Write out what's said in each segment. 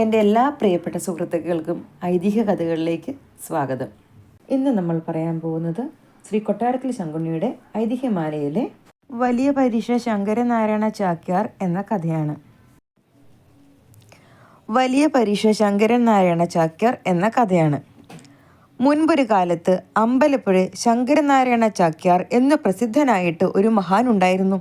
എന്റെ എല്ലാ പ്രിയപ്പെട്ട സുഹൃത്തുക്കൾക്കും ഐതിഹ്യ കഥകളിലേക്ക് സ്വാഗതം. ഇന്ന് നമ്മൾ പറയാൻ പോകുന്നത് ശ്രീ കൊട്ടാരത്തിൽ ശങ്കുണ്ണിയുടെ ഐതിഹ്യമാലയിലെ വലിയ പരീക്ഷ ശങ്കരനാരായണ ചാക്യാർ എന്ന കഥയാണ്. വലിയ പരീക്ഷ ശങ്കരൻ നാരായണ ചാക്യാർ എന്ന കഥയാണ്. മുൻപൊരു കാലത്ത് അമ്പലപ്പുഴ ശങ്കരനാരായണ ചാക്യാർ എന്ന് പ്രസിദ്ധനായിട്ട് ഒരു മഹാൻ ഉണ്ടായിരുന്നു.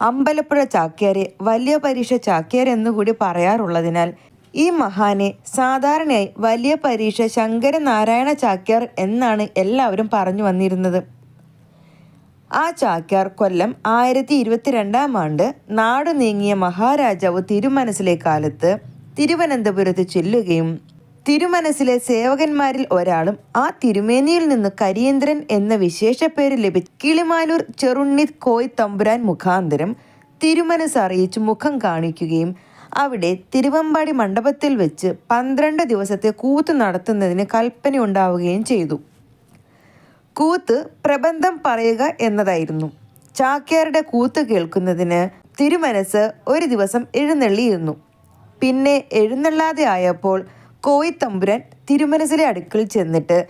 അമ്പലപ്പുഴ ചാക്യാരെ വലിയ പരീക്ഷ ചാക്യാർ എന്നുകൂടി പറയാറുള്ളതിനാൽ ഈ മഹാനെ സാധാരണയായി വലിയ പരീക്ഷ ശങ്കരനാരായണ ചാക്യാർ എന്നാണ് എല്ലാവരും പറഞ്ഞു വന്നിരുന്നത്. ആ ചാക്യാർ കൊല്ലം ആയിരത്തി ഇരുപത്തിരണ്ടാം ആണ്ട് നാടു നീങ്ങിയ മഹാരാജാവ് തിരുമനസിലെ കാലത്ത് തിരുവനന്തപുരത്ത് ചെല്ലുകയും തിരുമനസിലെ സേവകന്മാരിൽ ഒരാളും ആ തിരുമേനിയിൽ നിന്ന് കരിയേന്ദ്രൻ എന്ന വിശേഷ പേര് ലഭിച്ച കിളിമാലൂർ ചെറുണ്ണി കോയ് തമ്പുരാൻ മുഖാന്തരം തിരുമനസ് അറിയിച്ച് മുഖം കാണിക്കുകയും അവിടെ തിരുവമ്പാടി മണ്ഡപത്തിൽ വെച്ച് പന്ത്രണ്ട് ദിവസത്തെ കൂത്ത് നടത്തുന്നതിന് കൽപ്പന ഉണ്ടാവുകയും ചെയ്തു. കൂത്ത് പ്രബന്ധം പറയുക എന്നതായിരുന്നു. ചാക്യാരുടെ കൂത്ത് കേൾക്കുന്നതിന് തിരുമനസ് ഒരു ദിവസം എഴുന്നള്ളിയിരുന്നു. പിന്നെ എഴുന്നള്ളാതെ ആയപ്പോൾ കോയിത്തമ്പുരാൻ തിരുമനസിലെ അടുക്കൽ ചെന്നിട്ട്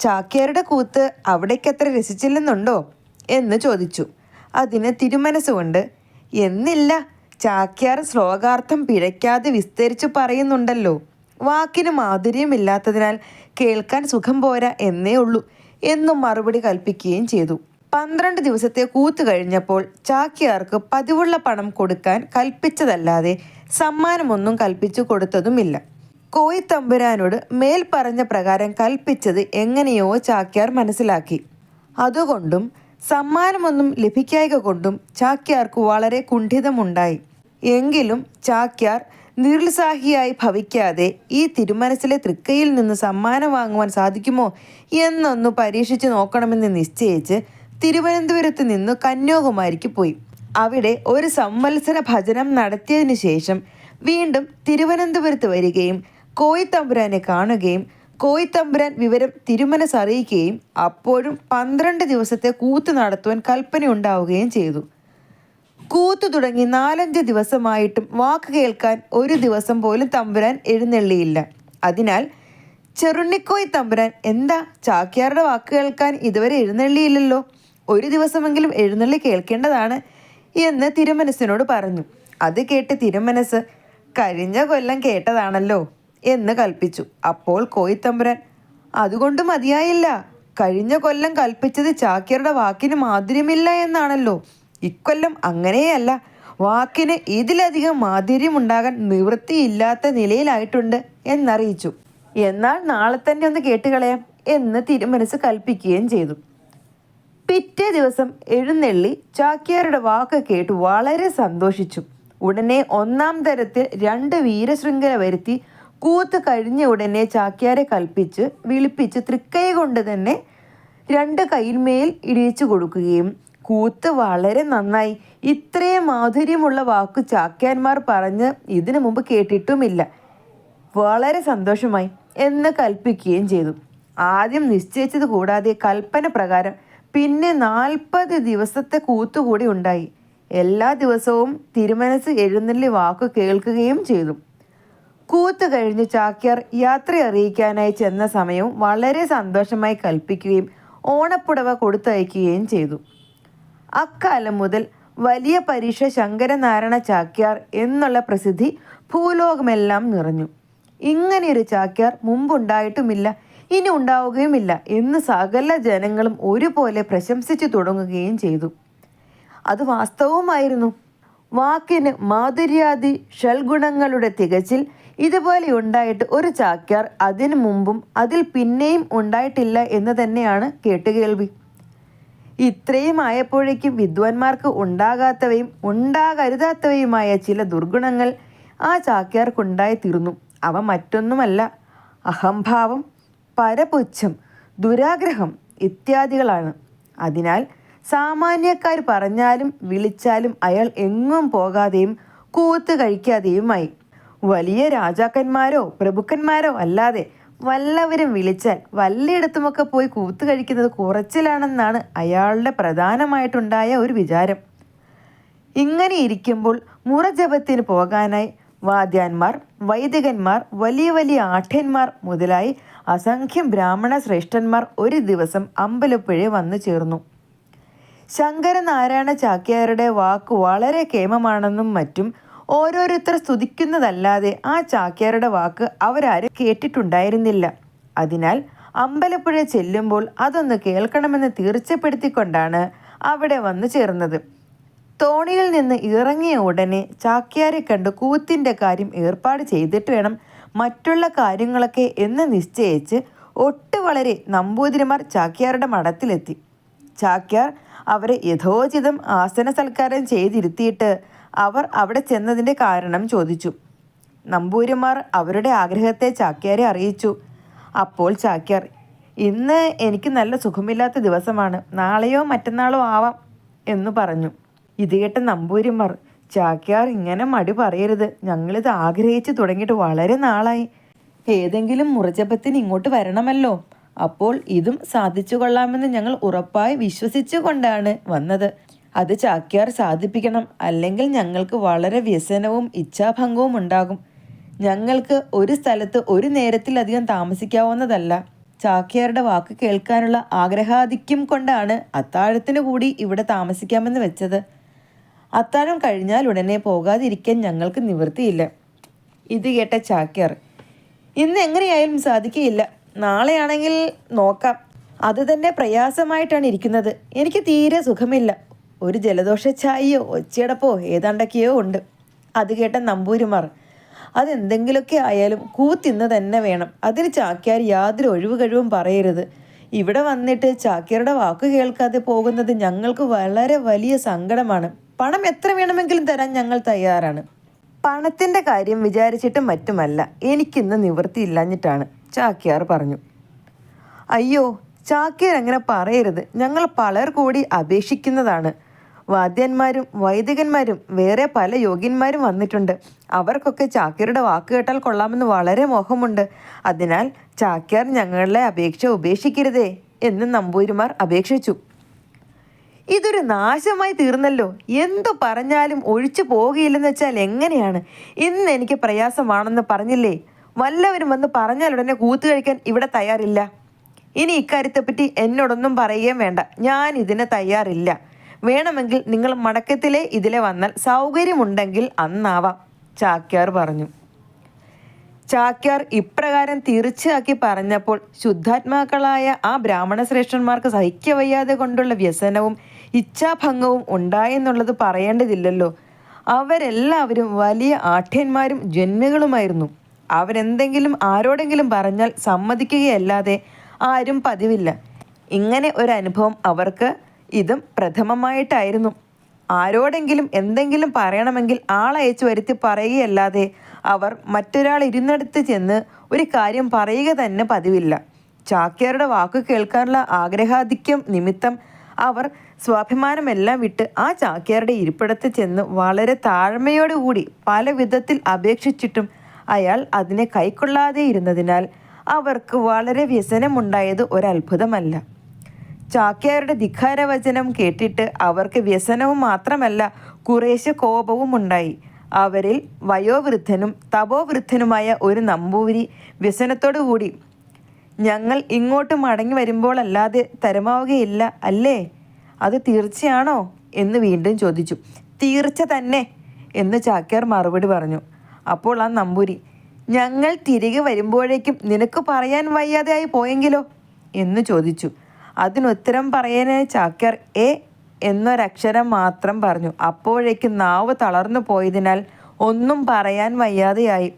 ചാക്യാരുടെ കൂത്ത് അവിടേക്കത്ര രസിച്ചില്ലെന്നുണ്ടോ? എന്ന് ചോദിച്ചു. അതിന് തിരുമനസ്സുകൊണ്ട് എന്നില്ല ചാക്യാർ ശ്ലോകാർത്ഥം പിഴയ്ക്കാതെ വിസ്തരിച്ചു പറയുന്നുണ്ടല്ലോ. വാക്കിന് മാധുര്യമില്ലാത്തതിനാൽ കേൾക്കാൻ സുഖം പോരാ എന്നേ ഉള്ളൂ എന്നും മറുപടി കൽപ്പിക്കുകയും ചെയ്തു. പന്ത്രണ്ട് ദിവസത്തെ കൂത്ത് കഴിഞ്ഞപ്പോൾ ചാക്യാർക്ക് പതിവുള്ള പണം കൊടുക്കാൻ കൽപ്പിച്ചതല്ലാതെ സമ്മാനമൊന്നും കൽപ്പിച്ചു കൊടുത്തതുമില്ല. കോയി തമ്പുരാനോട് മേൽ പറഞ്ഞ പ്രകാരം കൽപ്പിച്ചത് എങ്ങനെയോ ചാക്യാർ മനസ്സിലാക്കി. അതുകൊണ്ടും സമ്മാനമൊന്നും ലഭിക്കായക കൊണ്ടും ചാക്യാർക്ക് വളരെ കുണ്ഠിതമുണ്ടായി. എങ്കിലും ചാക്യാർ നിരുത്സാഹിയായി ഭവിക്കാതെ ഈ തിരുമനസിലെ തൃക്കയിൽ നിന്ന് സമ്മാനം വാങ്ങുവാൻ സാധിക്കുമോ എന്നൊന്നു പരീക്ഷിച്ചു നോക്കണമെന്ന് നിശ്ചയിച്ച് തിരുവനന്തപുരത്ത് നിന്ന് കന്യാകുമാരിക്ക് പോയി. അവിടെ ഒരു സംവത്സര ഭജനം നടത്തിയതിനു ശേഷം വീണ്ടും തിരുവനന്തപുരത്ത് വരികയും കോയിത്തമ്പുരാനെ കാണുകയും കോയിത്തമ്പുരാൻ വിവരം തിരുമനസ് അറിയിക്കുകയും അപ്പോഴും പന്ത്രണ്ട് ദിവസത്തെ കൂത്ത് നടത്തുവാൻ കൽപ്പന ഉണ്ടാവുകയും ചെയ്തു. കൂത്തു തുടങ്ങി നാലഞ്ച് ദിവസമായിട്ടും വാക്ക് കേൾക്കാൻ ഒരു ദിവസം പോലും തമ്പുരാൻ എഴുന്നള്ളിയില്ല. അതിനാൽ ചെറുണ്ണിക്കോയ് തമ്പുരാൻ എന്താ ചാക്യാരുടെ വാക്ക് കേൾക്കാൻ ഇതുവരെ എഴുന്നള്ളിയില്ലല്ലോ? ഒരു ദിവസമെങ്കിലും എഴുന്നള്ളി കേൾക്കേണ്ടതാണ് എന്ന് തിരുമനസിനോട് പറഞ്ഞു. അത് കേട്ട് തിരുമനസ് കഴിഞ്ഞ കൊല്ലം കേട്ടതാണല്ലോ. എന്ന് കൽപ്പിച്ചു. അപ്പോൾ കോയിത്തമ്പുരാൻ അതുകൊണ്ട് മതിയായില്ല. കഴിഞ്ഞ കൊല്ലം കൽപ്പിച്ചത് ചാക്യരുടെ വാക്കിന് മാധുര്യമില്ല എന്നാണല്ലോ. ഇക്കൊല്ലം അങ്ങനെയല്ല. വാക്കിന് ഇതിലധികം മാധുര്യമുണ്ടാകാൻ നിവൃത്തിയില്ലാത്ത നിലയിലായിട്ടുണ്ട് എന്നറിയിച്ചു. എന്നാൽ നാളെ തന്നെ ഒന്ന് കേട്ടുകളയാം എന്ന് തിരുമനസ് കൽപ്പിക്കുകയും ചെയ്തു. പിറ്റേ ദിവസം എഴുന്നള്ളി ചാക്യാരുടെ വാക്ക് കേട്ട് വളരെ സന്തോഷിച്ചു. ഉടനെ ഒന്നാം തരത്തിൽ രണ്ട് വീരശൃംഖല വരുത്തി കൂത്ത് കഴിഞ്ഞ ഉടനെ ചാക്യാരെ കൽപ്പിച്ച് വിളിപ്പിച്ച് തൃക്കൈ കൊണ്ട് തന്നെ രണ്ട് കൈമേൽ ഇടിയിച്ചു കൊടുക്കുകയും കൂത്ത് വളരെ നന്നായി. ഇത്രയും മാധുര്യമുള്ള വാക്ക് ചാക്യാന്മാർ പറഞ്ഞ് ഇതിനു മുമ്പ് കേട്ടിട്ടുമില്ല. വളരെ സന്തോഷമായി എന്ന് കൽപ്പിക്കുകയും ചെയ്തു. ആദ്യം നിശ്ചയിച്ചത് കൂടാതെ കൽപ്പന പ്രകാരം പിന്നെ നാൽപ്പത് ദിവസത്തെ കൂത്തുകൂടി ഉണ്ടായി. എല്ലാ ദിവസവും തിരുമനസ് എഴുന്നള്ളി വാക്ക് കേൾക്കുകയും ചെയ്തു. കൂത്ത് കഴിഞ്ഞ് ചാക്യാർ യാത്ര അറിയിക്കാനായി ചെന്ന സമയവും വളരെ സന്തോഷമായി കൽപ്പിക്കുകയും ഓണപ്പുടവ കൊടുത്തയക്കുകയും ചെയ്തു. അക്കാലം മുതൽ വലിയ പരീക്ഷ ശങ്കരനാരായണ ചാക്യാർ എന്നുള്ള പ്രസിദ്ധി ഭൂലോകമെല്ലാം നിറഞ്ഞു. ഇങ്ങനെയൊരു ചാക്യാർ മുമ്പുണ്ടായിട്ടുമില്ല ഇനി ഉണ്ടാവുകയുമില്ല എന്ന് സകല ജനങ്ങളും ഒരുപോലെ പ്രശംസിച്ചു തുടങ്ങുകയും ചെയ്തു. അത് വാസ്തവമായിരുന്നു വാക്കിന് മാധുര്യാദി ഷൽഗുണങ്ങളുടെ തികച്ചിൽ ഇതുപോലെ ഉണ്ടായിട്ട് ഒരു ചാക്യാർ അതിനു മുമ്പും അതിൽ പിന്നെയും ഉണ്ടായിട്ടില്ല എന്ന് തന്നെയാണ് കേട്ടുകേൾവി. ഇത്രയും ആയപ്പോഴേക്കും വിദ്വാൻമാർക്ക് ഉണ്ടാകാത്തവയും ഉണ്ടാകരുതാത്തവയുമായ ചില ദുർഗുണങ്ങൾ ആ ചാക്യാർക്കുണ്ടായി തീർന്നു. അവ മറ്റൊന്നുമല്ല അഹംഭാവം പരപുച്ഛം ദുരാഗ്രഹം ഇത്യാദികളാണ്. അതിനാൽ സാമാന്യക്കാർ പറഞ്ഞാലും വിളിച്ചാലും അയാൾ എങ്ങും പോകാതെയും കൂത്ത് കഴിക്കാതെയുമായി. വലിയ രാജാക്കന്മാരോ പ്രഭുക്കന്മാരോ അല്ലാതെ വല്ലവരും വിളിച്ചാൽ വല്ലയിടത്തുമൊക്കെ പോയി കൂത്ത് കഴിക്കുന്നത് കുറച്ചിലാണെന്നാണ് അയാളുടെ പ്രധാനമായിട്ടുണ്ടായ ഒരു വിചാരം. ഇങ്ങനെ ഇരിക്കുമ്പോൾ മുറജപത്തിന് പോകാനായി വാദ്യാന്മാർ വൈദികന്മാർ വലിയ വലിയ ആഠ്യന്മാർ മുതലായി അസംഖ്യം ബ്രാഹ്മണ ശ്രേഷ്ഠന്മാർ ഒരു ദിവസം അമ്പലപ്പുഴ വന്നു ചേർന്നു. ശങ്കരനാരായണ ചാക്യാരുടെ വാക്ക് വളരെ കേമമാണെന്നും മറ്റും ഓരോരുത്തർ സ്തുതിക്കുന്നതല്ലാതെ ആ ചാക്യാരുടെ വാക്ക് അവരാരും കേട്ടിട്ടുണ്ടായിരുന്നില്ല. അതിനാൽ അമ്പലപ്പുഴ ചെല്ലുമ്പോൾ അതൊന്ന് കേൾക്കണമെന്ന് തീർച്ചപ്പെടുത്തിക്കൊണ്ടാണ് അവിടെ വന്നു ചേർന്നത്. തോണിയിൽ നിന്ന് ഇറങ്ങിയ ഉടനെ ചാക്യാരെ കണ്ട് കൂത്തിന്റെ കാര്യം ഏർപ്പാട് ചെയ്തിട്ട് വേണം മറ്റുള്ള കാര്യങ്ങളൊക്കെ എന്ന് നിശ്ചയിച്ച് ഒട്ടു വളരെ നമ്പൂതിരിമാർ ചാക്യാരുടെ മഠത്തിലെത്തി. ചാക്യാർ അവരെ യഥോചിതം ആസന സൽക്കാരം ചെയ്തിരുത്തിയിട്ട് അവർ അവിടെ ചെന്നതിന്റെ കാരണം ചോദിച്ചു. നമ്പൂരിമാർ അവരുടെ ആഗ്രഹത്തെ ചാക്യാരെ അറിയിച്ചു. അപ്പോൾ ചാക്യാർ ഇന്ന് എനിക്ക് നല്ല സുഖമില്ലാത്ത ദിവസമാണ്. നാളെയോ മറ്റന്നാളോ ആവാം എന്ന് പറഞ്ഞു. ഇത് കേട്ട നമ്പൂരിമാർ ചാക്യാർ ഇങ്ങനെ മടി പറയരുത്. ഞങ്ങളിത് ആഗ്രഹിച്ചു തുടങ്ങിയിട്ട് വളരെ നാളായി. ഏതെങ്കിലും മുറജപത്തിന് ഇങ്ങോട്ട് വരണമല്ലോ. അപ്പോൾ ഇതും സാധിച്ചു കൊള്ളാമെന്ന് ഞങ്ങൾ ഉറപ്പായി വിശ്വസിച്ചു കൊണ്ടാണ് വന്നത്. അത് ചാക്യാർ സാധിപ്പിക്കണം. അല്ലെങ്കിൽ ഞങ്ങൾക്ക് വളരെ വ്യസനവും ഇച്ഛാഭംഗവും ഉണ്ടാകും. ഞങ്ങൾക്ക് ഒരു സ്ഥലത്ത് ഒരു നേരത്തിലധികം താമസിക്കാവുന്നതല്ല. ചാക്യാരുടെ വാക്ക് കേൾക്കാനുള്ള ആഗ്രഹാധിക്യം കൊണ്ടാണ് അത്താഴത്തിന് കൂടി ഇവിടെ താമസിക്കാമെന്ന് വെച്ചത്. അത്താഴം കഴിഞ്ഞാൽ ഉടനെ പോകാതിരിക്കാൻ ഞങ്ങൾക്ക് നിവൃത്തിയില്ല. ഇത് കേട്ട ചാക്യാർ ഇന്ന് എങ്ങനെയായാലും സാധിക്കുകയില്ല നാളെയാണെങ്കിൽ നോക്കാം. അത് തന്നെ പ്രയാസമായിട്ടാണ് ഇരിക്കുന്നത്. എനിക്ക് തീരെ സുഖമില്ല. ഒരു ജലദോഷ ചായയോ ഒച്ചയടപ്പോ ഏതാണ്ടൊക്കെയോ ഉണ്ട്. അത് കേട്ട നമ്പൂരിമാർ അതെന്തെങ്കിലുമൊക്കെ ആയാലും കൂത്തിന്ന് തന്നെ വേണം. അതിന് ചാക്യാർ യാതൊരു ഒഴിവ് കഴിവും പറയരുത്. ഇവിടെ വന്നിട്ട് ചാക്യാരുടെ വാക്ക് കേൾക്കാതെ പോകുന്നത് ഞങ്ങൾക്ക് വളരെ വലിയ സങ്കടമാണ്. പണം എത്ര വേണമെങ്കിലും തരാൻ ഞങ്ങൾ തയ്യാറാണ്. പണത്തിന്റെ കാര്യം വിചാരിച്ചിട്ട് മറ്റുമല്ല. എനിക്കിന്ന് നിവൃത്തിയില്ലാഞ്ഞിട്ടാണ് ചാക്യാർ പറഞ്ഞു. അയ്യോ ചാക്യാർ അങ്ങനെ പറയരുത്. ഞങ്ങൾ പലർ കൂടി അപേക്ഷിക്കുന്നതാണ്. വാദ്യന്മാരും വൈദികന്മാരും വേറെ പല യോഗ്യന്മാരും വന്നിട്ടുണ്ട്. അവർക്കൊക്കെ ചാക്യാരുടെ വാക്ക് കേട്ടാൽ കൊള്ളാമെന്ന് വളരെ മോഹമുണ്ട്. അതിനാൽ ചാക്യാർ ഞങ്ങളുടെ അപേക്ഷ ഉപേക്ഷിക്കരുതേ എന്ന് നമ്പൂരിമാർ അപേക്ഷിച്ചു. ഇതൊരു നാശമായി തീർന്നല്ലോ. എന്തു പറഞ്ഞാലും ഒഴിച്ചു പോകുകയില്ലെന്ന് വെച്ചാൽ എങ്ങനെയാണ്? ഇന്ന് എനിക്ക് പ്രയാസമാണെന്ന് പറഞ്ഞില്ലേ? വല്ലവരും വന്ന് പറഞ്ഞാൽ ഉടനെ കൂത്തു കഴിക്കാൻ ഇവിടെ തയ്യാറില്ല. ഇനി ഇക്കാര്യത്തെപ്പറ്റി എന്നോടൊന്നും പറയുകയും വേണ്ട. ഞാൻ ഇതിന് തയ്യാറില്ല. വേണമെങ്കിൽ നിങ്ങൾ മടക്കത്തിലെ ഇതിലെ വന്നാൽ സൗകര്യമുണ്ടെങ്കിൽ അന്നാവാം ചാക്യാർ പറഞ്ഞു. ചാക്യാർ ഇപ്രകാരം തീർച്ചയാക്കി പറഞ്ഞപ്പോൾ ശുദ്ധാത്മാക്കളായ ആ ബ്രാഹ്മണ ശ്രേഷ്ഠന്മാർക്ക് സഹിക്കവയ്യാതെ കൊണ്ടുള്ള വ്യസനവും ഇച്ഛാഭംഗവും ഉണ്ടായെന്നുള്ളത് പറയേണ്ടതില്ലല്ലോ. അവരെല്ലാവരും വലിയ ആഠ്യന്മാരും ജന്മികളുമായിരുന്നു. അവരെന്തെങ്കിലും ആരോടെങ്കിലും പറഞ്ഞാൽ സമ്മതിക്കുകയല്ലാതെ ആരും പതിവില്ല. ഇങ്ങനെ ഒരു അനുഭവം അവർക്ക് ഇതും പ്രഥമമായിട്ടായിരുന്നു. ആരോടെങ്കിലും എന്തെങ്കിലും പറയണമെങ്കിൽ ആളയച്ചു വരുത്തി പറയുകയല്ലാതെ അവർ മറ്റൊരാൾ ഇരുന്നിടത്ത് ചെന്ന് ഒരു കാര്യം പറയുക തന്നെ പതിവില്ല. ചാക്യാരുടെ വാക്ക് കേൾക്കാനുള്ള ആഗ്രഹാധിക്യം നിമിത്തം അവർ സ്വാഭിമാനമെല്ലാം വിട്ട് ആ ചാക്യാരുടെ ഇരിപ്പിടത്ത് ചെന്ന് വളരെ താഴ്മയോടുകൂടി പല വിധത്തിൽ അപേക്ഷിച്ചിട്ടും അയാൾ അതിനെ കൈക്കൊള്ളാതെ ഇരുന്നതിനാൽ അവർക്ക് വളരെ വ്യസനമുണ്ടായത് ഒരത്ഭുതമല്ല. ചാക്യാരുടെ ധിഖാരവചനം കേട്ടിട്ട് അവർക്ക് വ്യസനവും മാത്രമല്ല കുറേശ്ശെ കോപവും ഉണ്ടായി. അവരിൽ വയോവൃദ്ധനും തപോവൃദ്ധനുമായ ഒരു നമ്പൂരി വ്യസനത്തോടുകൂടി ഞങ്ങൾ ഇങ്ങോട്ട് മടങ്ങി വരുമ്പോൾ അല്ലാതെ തരമാവുകയില്ല അല്ലേ? അത് തീർച്ചയാണോ? എന്ന് വീണ്ടും ചോദിച്ചു. തീർച്ച തന്നെ എന്ന് ചാക്യാർ മറുപടി പറഞ്ഞു. അപ്പോൾ ആ നമ്പൂരി ഞങ്ങൾ തിരികെ വരുമ്പോഴേക്കും നിനക്ക് പറയാൻ വയ്യാതെയായി പോയെങ്കിലോ? എന്ന് ചോദിച്ചു. അതിനുത്തരം പറയാനായി ചാക്യർ എ എന്നൊരക്ഷരം മാത്രം പറഞ്ഞു. അപ്പോഴേക്കും നാവ് തളർന്നു പോയതിനാൽ ഒന്നും പറയാൻ വയ്യാതെയായി.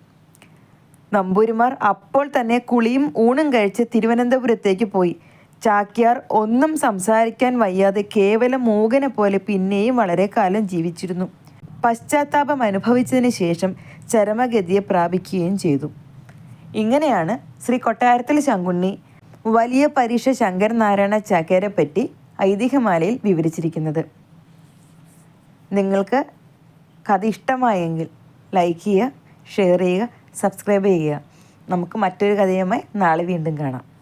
നമ്പൂരിമാർ അപ്പോൾ തന്നെ കുളിയും ഊണും കഴിച്ച് തിരുവനന്തപുരത്തേക്ക് പോയി. ചാക്യാർ ഒന്നും സംസാരിക്കാൻ വയ്യാതെ കേവലം മൂകനെ പോലെ പിന്നെയും വളരെ കാലം ജീവിച്ചിരുന്നു. പശ്ചാത്താപം അനുഭവിച്ചതിന് ശേഷം ചരമഗതിയെ പ്രാപിക്കുകയും ചെയ്തു. ഇങ്ങനെയാണ് ശ്രീ കൊട്ടാരത്തിൽ ശങ്കുണ്ണി വലിയ പരീക്ഷ ശങ്കരനാരായണ ചാക്യാരെ പറ്റി ഐതിഹ്യമാലയിൽ വിവരിച്ചിരിക്കുന്നത്. നിങ്ങൾക്ക് കഥ ഇഷ്ടമായെങ്കിൽ ലൈക്ക് ചെയ്യുക ഷെയർ ചെയ്യുക സബ്സ്ക്രൈബ് ചെയ്യുക. നമുക്ക് മറ്റൊരു കഥയുമായി നാളെ വീണ്ടും കാണാം.